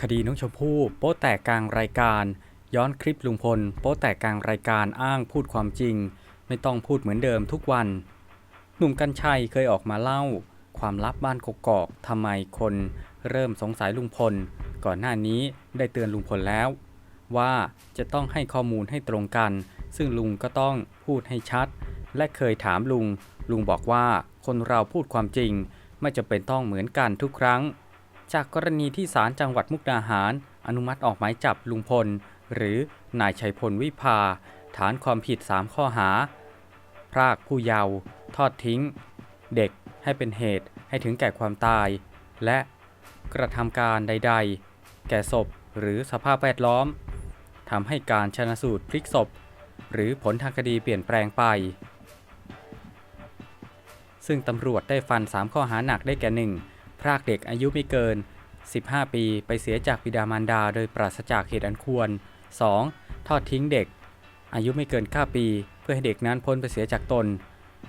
คดีน้องชมพู่โป๊ะแตกกลางรายการ ย้อนคลิปลุงพล โป๊ะแตกกลางรายการอ้างพูดความจริง ไม่ต้องพูดเหมือนเดิมทุกวัน หนุ่มกัญชัยเคยออกมาเล่า ความลับบ้านกกอกทำไมคนเริ่มสงสัยลุงพล ก่อนหน้านี้ได้เตือนลุงพลแล้ว ว่าจะต้องให้ข้อมูลให้ตรงกัน ซึ่งลุงก็ต้องพูดให้ชัด และเคยถามลุง ลุงบอกว่าคนเราพูดความจริง ไม่จำเป็นต้องเหมือนกันทุกครั้ง จากกรณีที่ศาลจังหวัดมุกดาหาร อนุมัติออกหมายจับลุงพล หรือนายชัยพลวิภา ฐานความผิด 3 ข้อหา พรากผู้เยาว์ทอดทิ้ง เด็กให้เป็นเหตุให้ถึงแก่ความตาย และกระทำการใด ๆ แก่ศพหรือสภาพแวดล้อมทำให้การชนะสูตรพลิกศพ หรือผลทางคดีเปลี่ยนแปลงไป ซึ่งตำรวจได้ฟัน 3 ข้อหาหนักได้แก่ 1. พรากเด็กอายุไม่เกิน 15 ปีไปเสียจากบิดามารดาโดยปราศจากเหตุอันควร 2. ทอดทิ้งเด็ก อายุไม่เกิน 9 ปี เพื่อให้เด็กนั้นพ้นไปเสียจากตน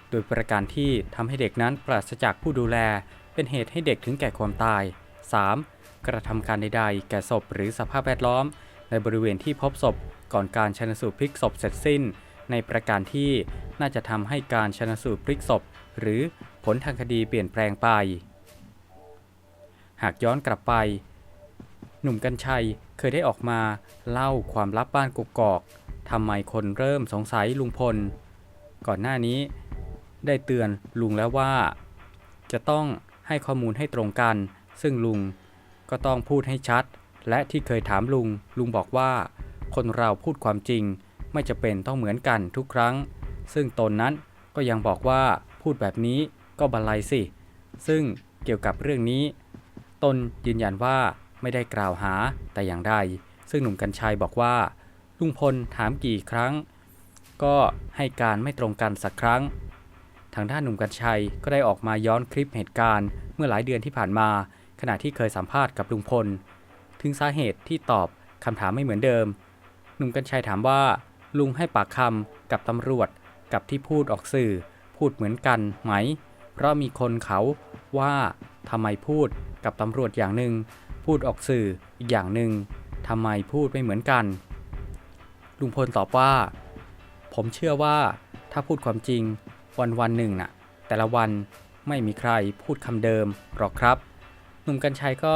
โดยประการที่ทำให้เด็กนั้นปราศจากผู้ดูแล เป็นเหตุให้เด็กถึงแก่ความตาย 3. กระทำการใดๆ แก่ศพหรือสภาพแวดล้อม ในบริเวณที่พบศพก่อนการชนสูตรพลิกศพเสร็จสิ้น ในประการที่น่าจะทำให้การชนสูตรพลิกศพ หรือผลทางคดีเปลี่ยนแปลงไป หากย้อนกลับไป หนุ่มกัญชัยเคยได้ออกมาเล่าความลับบ้านกกอกทำไมคนเริ่มสงสัยลุงพล ก่อนหน้านี้ได้เตือนลุงแล้วว่า จะต้องให้ข้อมูลให้ตรงกัน ซึ่งลุงก็ต้องพูดให้ชัด และที่เคยถามลุง ลุงบอกว่า คนเราพูดความจริง ไม่จะเป็นต้องเหมือนกันทุกครั้ง ซึ่งตนนั้นก็ยังบอกว่าพูดแบบนี้ก็บันไลสิ ซึ่งเกี่ยวกับเรื่องนี้ ตนยืนยันว่าไม่ได้กล่าวหาแต่อย่างใด ซึ่งหนุ่มกัญชัยบอกว่า ลุงพลถามกี่ครั้ง ก็ให้การไม่ตรงกันสักครั้ง ทางด้านหนุ่มกัญชัยก็ได้ออกมาย้อนคลิปเหตุการณ์เมื่อหลายเดือนที่ผ่านมา ขณะที่เคยสัมภาษณ์กับลุงพล ถึงสาเหตุที่ตอบคำถามไม่เหมือนเดิม หนุ่มกัญชัยถามว่า ลุงให้ปากคำกับตำรวจกับที่พูดออกสื่อ พูดเหมือนกันไหม เพราะมีคนเขา ว่าทำไมพูดกับตำรวจอย่างหนึ่ง พูดออกสื่ออีกอย่างหนึ่งทำไมพูดไม่เหมือนกัน ลุงพลตอบว่า ผมเชื่อว่าถ้าพูดความจริงวันวันหนึ่งน่ะ แต่ละวันไม่มีใครพูดคำเดิมหรอกครับหนุ่มกัญชัยก็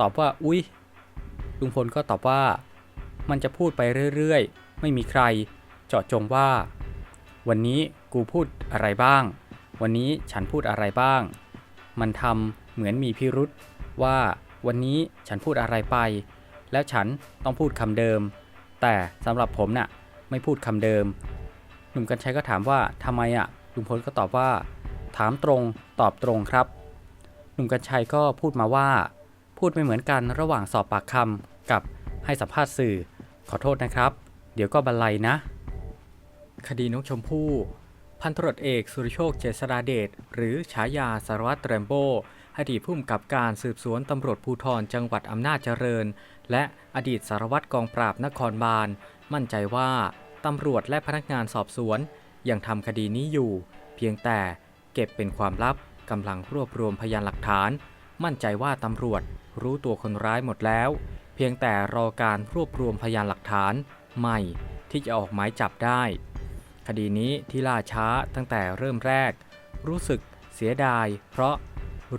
ตอบว่า อุ๊ย ลุงพลก็ตอบว่า มันจะพูดไปเรื่อยๆ ไม่มีใครเจาะจงว่า วันนี้กูพูดอะไรบ้าง วันนี้ฉันพูดอะไรบ้าง มันทำเหมือนมีพิรุษว่าวันนี้ฉันพูดอะไรไป แล้วฉันต้องพูดคำเดิม แต่สำหรับผมน่ะไม่พูดคำเดิม หนุ่มกัญชัยก็ถามว่าทำไมอะลุงพลก็ตอบว่า ถามตรงตอบตรงครับ หนุ่มกัญชัยก็พูดมาว่า พูดไม่เหมือนกันระหว่างสอบปากคำกับให้สัมภาษณ์สื่อ ขอโทษนะครับ เดี๋ยวก็บรรลัยนะ คดีน้องชมพู่ พันตรวจเอกสุริโชคเจษฎาเดชหรือฉายาสารวัตรแรมโบ้อดีตผู้กำกับการสืบสวนตำรวจภูธรจังหวัดอำนาจเจริญ และอดีตสารวัตรกองปราบนครบาล มั่นใจว่าตำรวจและพนักงานสอบสวน ยังทำคดีนี้อยู่ เพียงแต่เก็บเป็นความลับกำลังรวบรวมพยานหลักฐาน มั่นใจว่าตำรวจรู้ตัวคนร้ายหมดแล้ว เพียงแต่รอการรวบรวมพยานหลักฐานใหม่ที่จะออกหมายจับได้ คดีนี้ที่ล่าช้าตั้งแต่เริ่มแรก รู้สึกเสียดาย เพราะ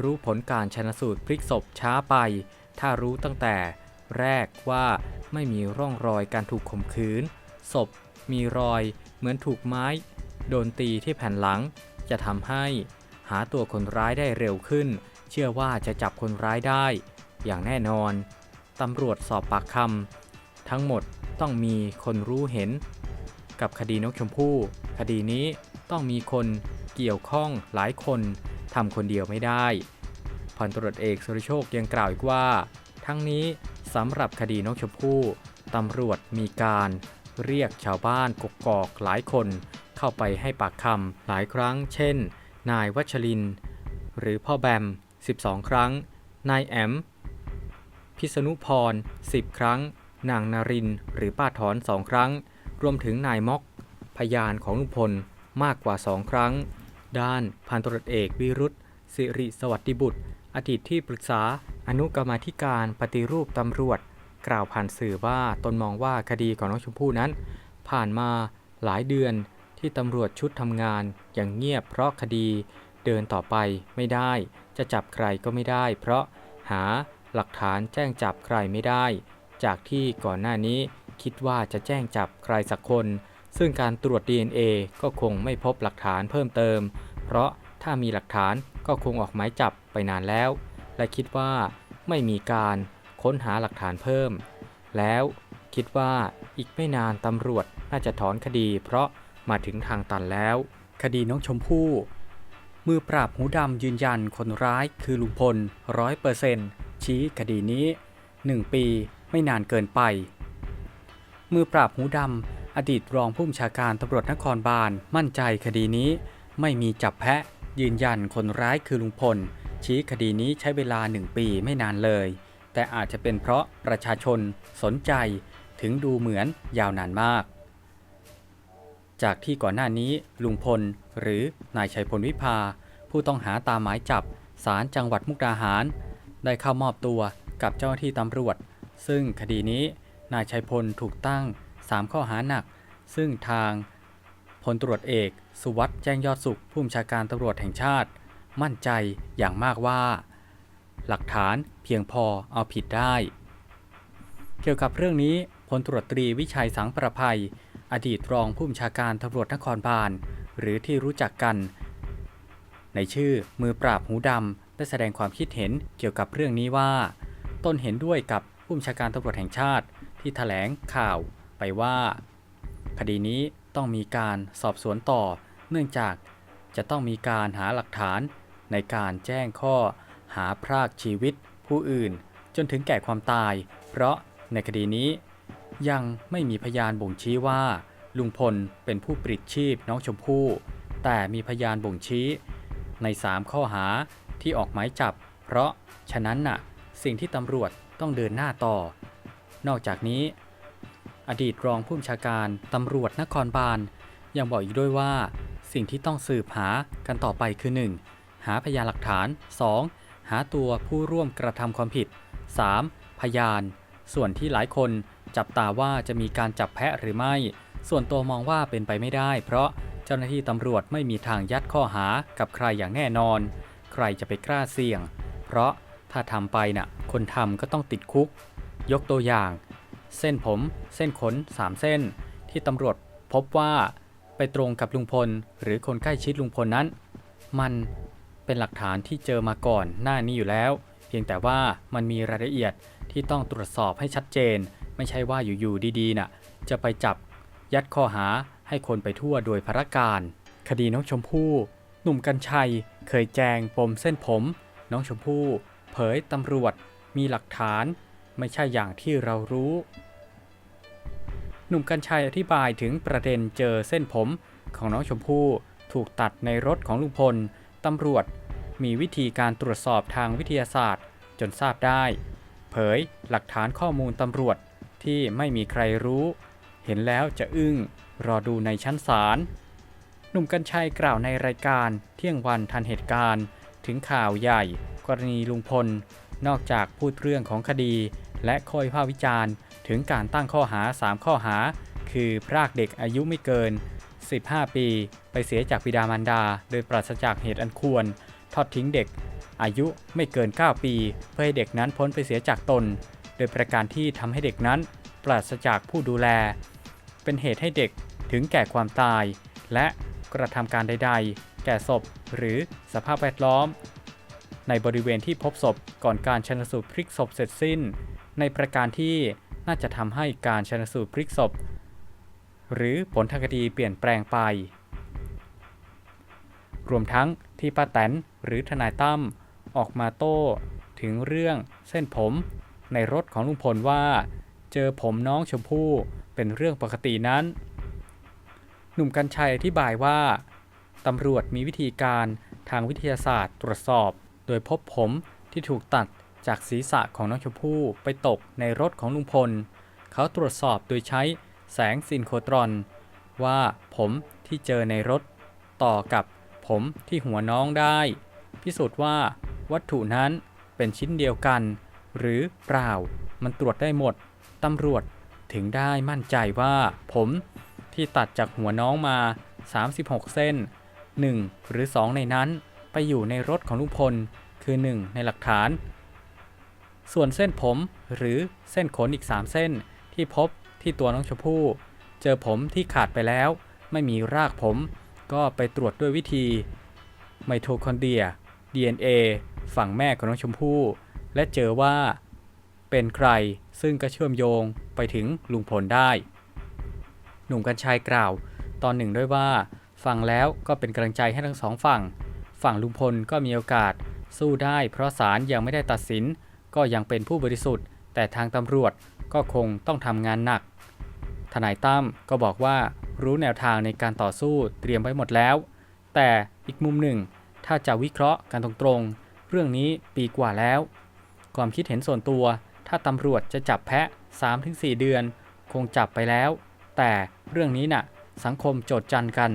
รู้ผลการชนสูตรพลิกศพช้าไป ถ้ารู้ตั้งแต่แรกว่าไม่มีร่องรอยการถูกข่มขืน ศพมีรอยเหมือนถูกไม้ โดนตีที่แผ่นหลัง จะทำให้หาตัวคนร้ายได้เร็วขึ้น เชื่อว่าจะจับคนร้ายได้ อย่างแน่นอน ตำรวจสอบปากคำทั้งหมดต้องมีคนรู้เห็น กับคดีนกชมพู่คดีนี้ต้องมีคนเกี่ยวข้องหลายคนทำคนเดียวไม่ได้พันตรวจเอกสุรโชคยังกล่าวอีกว่า ทั้งนี้สำหรับคดีนกชมพู่ตำรวจมีการเรียกชาวบ้านกกอกหลายคน เข้าไปให้ปากคำหลายครั้ง เช่น นายวัชริน หรือพ่อแบม 12 ครั้ง นายแอม พิษณุพร 10 ครั้ง นางนาริน หรือป้าถอนสองครั้ง รวมถึงนายม็อก พยานของลุงพลมากกว่าสองครั้ง ด้านพันตรวจเอกวิรุธสิริสวัสดิบุตร อดีตที่ปรึกษาอนุกรรมาธิการปฏิรูปตำรวจ กล่าวผ่านสื่อว่าตนมองว่าคดีของน้องชมพู่นั้น ผ่านมาหลายเดือนที่ตำรวจชุดทำงานอย่างเงียบเพราะคดีเดินต่อไปไม่ได้ จะจับใครก็ไม่ได้ เพราะหาหลักฐานแจ้งจับใครไม่ได้ จากที่ก่อนหน้านี้ คิดว่าจะแจ้งจับใครสักคน ซึ่งการตรวจ DNA ก็คงไม่พบหลักฐานเพิ่มเติม เพราะถ้ามีหลักฐานก็คงออกหมายจับไปนานแล้ว และคิดว่าไม่มีการค้นหาหลักฐานเพิ่ม แล้วคิดว่าอีกไม่นานตำรวจน่าจะถอนคดีเพราะมาถึงทางตันแล้ว คดีน้องชมพู่ มือปราบหูดำยืนยันคนร้ายคือลุงพลร้อยเปอร์เซนต์ชี้คดีนี้ 1 ปีไม่นานเกินไป มือปราบหูดำ อดีตรองผู้บัญชาการตำรวจนครบาล มั่นใจคดีนี้ ไม่มีจับแพะ ยืนยันคนร้ายคือลุงพล ชี้คดีนี้ใช้เวลา1ปีไม่นานเลย แต่อาจจะเป็นเพราะประชาชนสนใจ ถึงดูเหมือนยาวนานมาก จากที่ก่อนหน้านี้ลุงพล หรือนายชัยพลวิภา ผู้ต้องหาตามหมายจับศาลจังหวัดมุกดาหาร ได้เข้ามอบตัวกับเจ้าหน้าที่ตำรวจ ซึ่งคดีนี้ นายชัยพลถูกตั้ง 3 ข้อหาหนัก ซึ่งทางพลตรวจเอก สุวัสด์แจ้งยอดสุขผู้บัญชาการตำรวจแห่งชาติ มั่นใจอย่างมากว่า หลักฐานเพียงพอเอาผิดได้ เกี่ยวกับเรื่องนี้พลตรวจตรีวิชัยสังประภัย อดีตรองผู้บัญชาการตำรวจนครบาล หรือที่รู้จักกัน ในชื่อมือปราบหูดำได้แสดงความคิดเห็นเกี่ยวกับเรื่องนี้ว่าตนเห็นด้วยกับผู้บัญชาการตำรวจแห่งชาติ ที่ถแถลงข่าวไปว่า คดีนี้ต้องมีการสอบสวนต่อ เนื่องจากจะต้องมีการหาหลักฐานในการแจ้งข้อหาพรากชีวิตผู้อื่น จนถึงแก่ความตาย เพราะในคดีนี้ ยังไม่มีพยานบ่งชี้ว่า ลุงพลเป็นผู้ปลิดชีพน้องชมพู่ แต่มีพยานบ่งชี้ ใน 3 ข้อหาที่ออกหมายจับ เพราะฉะนั้นน่ะ สิ่งที่ตำรวจต้องเดินหน้าต่อ นอกจากนี้ อดีตรองผู้บัญชาการตำรวจนครบาลยังบอกอีกด้วยว่า สิ่งที่ต้องสืบหากันต่อไปคือ 1. หาพยานหลักฐาน 2. หาตัวผู้ร่วมกระทำความผิด 3. พยาน ส่วนที่หลายคนจับตาว่าจะมีการจับแพะหรือไม่ ส่วนตัวมองว่าเป็นไปไม่ได้ เพราะเจ้าหน้าที่ตำรวจไม่มีทางยัดข้อหากับใครอย่างแน่นอน ใครจะไปกล้าเสี่ยง เพราะถ้าทำไปน่ะ คนทำก็ต้องติดคุก ยกตัวอย่าง เส้นผม เส้นขน 3 เส้น ที่ตำรวจพบว่าไปตรงกับลุงพล หรือคนใกล้ชิดลุงพลนั้น มันเป็นหลักฐานที่เจอมาก่อนหน้านี้อยู่แล้ว เพียงแต่ว่ามันมีรายละเอียดที่ต้องตรวจสอบให้ชัดเจน ไม่ใช่ว่าอยู่ๆดีๆน่ะ จะไปจับยัดข้อหาให้คนไปทั่วโดยพระการ คดีน้องชมพู่ หนุ่มกัญชัย เคยแจงปมเส้นผม น้องชมพู่ เผยตำรวจ มีหลักฐาน ไม่ใช่อย่างที่เรารู้ หนุ่มกัญชัยอธิบายถึงประเด็นเจอเส้นผมของน้องชมพู่ถูกตัดในรถของลุงพล ตำรวจมีวิธีการตรวจสอบทางวิทยาศาสตร์จนทราบได้ เผยหลักฐานข้อมูลตำรวจที่ไม่มีใครรู้ เห็นแล้วจะอึ้งรอดูในชั้นศาลหนุ่มกัญชัยกล่าวในรายการเที่ยงวันทันเหตุการณ์ ถึงข่าวใหญ่ กรณีลุงพล นอกจากพูดเรื่องของคดี และข้อวิพากษ์วิจารณ์ ถึงการตั้งข้อหา 3 ข้อหา คือ พรากเด็กอายุไม่เกิน 15 ปี ไปเสียจากบิดามารดา โดยปราศจากเหตุอันควร ทอดทิ้งเด็ก อายุไม่เกิน 9 ปี เพื่อให้เด็กนั้นพ้นไปเสียจากตน โดยประการที่ทำให้เด็กนั้น ปราศจากผู้ดูแล เป็นเหตุให้เด็กถึงแก่ความตาย และกระทำการใด ๆ แก่ศพหรือสภาพแวดล้อม ในบริเวณที่พบศพก่อนการชนสูตรพลิกศพเสร็จสิ้น ในประการที่น่าจะทำให้การชนสูตรพลิกศพ หรือผลทางคดีเปลี่ยนแปลงไป รวมทั้งที่ป้าแตนหรือทนายตั้มออกมาโต้ ถึงเรื่องเส้นผมในรถของลุงพลว่า เจอผมน้องชมพู่เป็นเรื่องปกตินั้น หนุ่มกัญชัยอธิบายว่าตำรวจมีวิธีการทางวิทยาศาสตร์ตรวจสอบ โดยพบผมที่ถูกตัด จากศีรษะของน้องชมพู่ไปตกในรถของลุงพล เขาตรวจสอบโดยใช้แสงซินโครตรอน ว่าผมที่เจอในรถ ต่อกับผมที่หัวน้องได้ พิสูจน์ว่าวัตถุนั้นเป็นชิ้นเดียวกัน หรือเปล่ามันตรวจได้หมด ตำรวจถึงได้มั่นใจว่าผมที่ตัดจากหัวน้องมา 36 เส้น 1 หรือ 2 ในนั้นไปอยู่ในรถของลุงพล คือ 1 ในหลักฐาน ส่วนเส้นผมหรือเส้นขนอีก 3 เส้น ที่พบที่ตัวน้องชมพู่ เจอผมที่ขาดไปแล้ว ไม่มีรากผม ก็ไปตรวจด้วยวิธีไมโทคอนเดรีย DNA ฝั่งแม่ของน้องชมพู่ และเจอว่าเป็นใครซึ่งก็เชื่อมโยงไปถึงลุงพลได้ หนุ่มกัญชัยกล่าว ตอนหนึ่งด้วยว่า ฟังแล้วก็เป็นกำลังใจให้ทั้งสองฝั่ง ฝั่งลุงพลก็มีโอกาสสู้ได้เพราะศาลยังไม่ได้ตัดสิน ก็ยังเป็นผู้บริสุทธิ์ แต่ทางตำรวจก็คงต้องทำงานหนัก ทนายตั้มก็บอกว่ารู้แนวทางในการต่อสู้เตรียมไว้หมดแล้ว แต่อีกมุมหนึ่ง ถ้าจะวิเคราะห์กันตรงๆ เรื่องนี้ปีกว่าแล้ว ความคิดเห็นส่วนตัว ถ้าตำรวจจะจับแพะ 3-4 เดือน คงจับไปแล้ว แต่เรื่องนี้น่ะ สังคมโจดจันกัน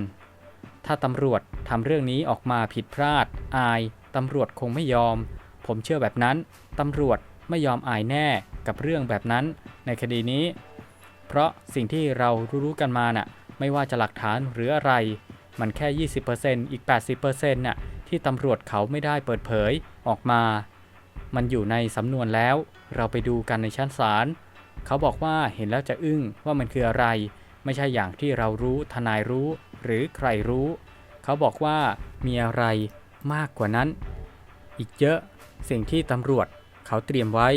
ถ้าตำรวจทำเรื่องนี้ออกมาผิดพลาด อายตำรวจคงไม่ยอม ผมเชื่อแบบนั้น ตำรวจไม่ยอมอายแน่กับเรื่องแบบนั้นในคดีนี้ เพราะสิ่งที่เรารู้กันมาน่ะไม่ว่าจะหลักฐานหรืออะไร มันแค่ 20%อีก 80%น่ะที่ตำรวจเขาไม่ได้เปิดเผยออกมา มันอยู่ในสำนวนแล้ว เราไปดูกันในชั้นศาลเขาบอกว่าเห็นแล้วจะอึ้งว่ามันคืออะไร ไม่ใช่อย่างที่เรารู้ทนายรู้ หรือใครรู้ เขาบอกว่ามีอะไรมากกว่านั้น อีกเยอะ สิ่งที่ตำรวจเขาเตรียมไว้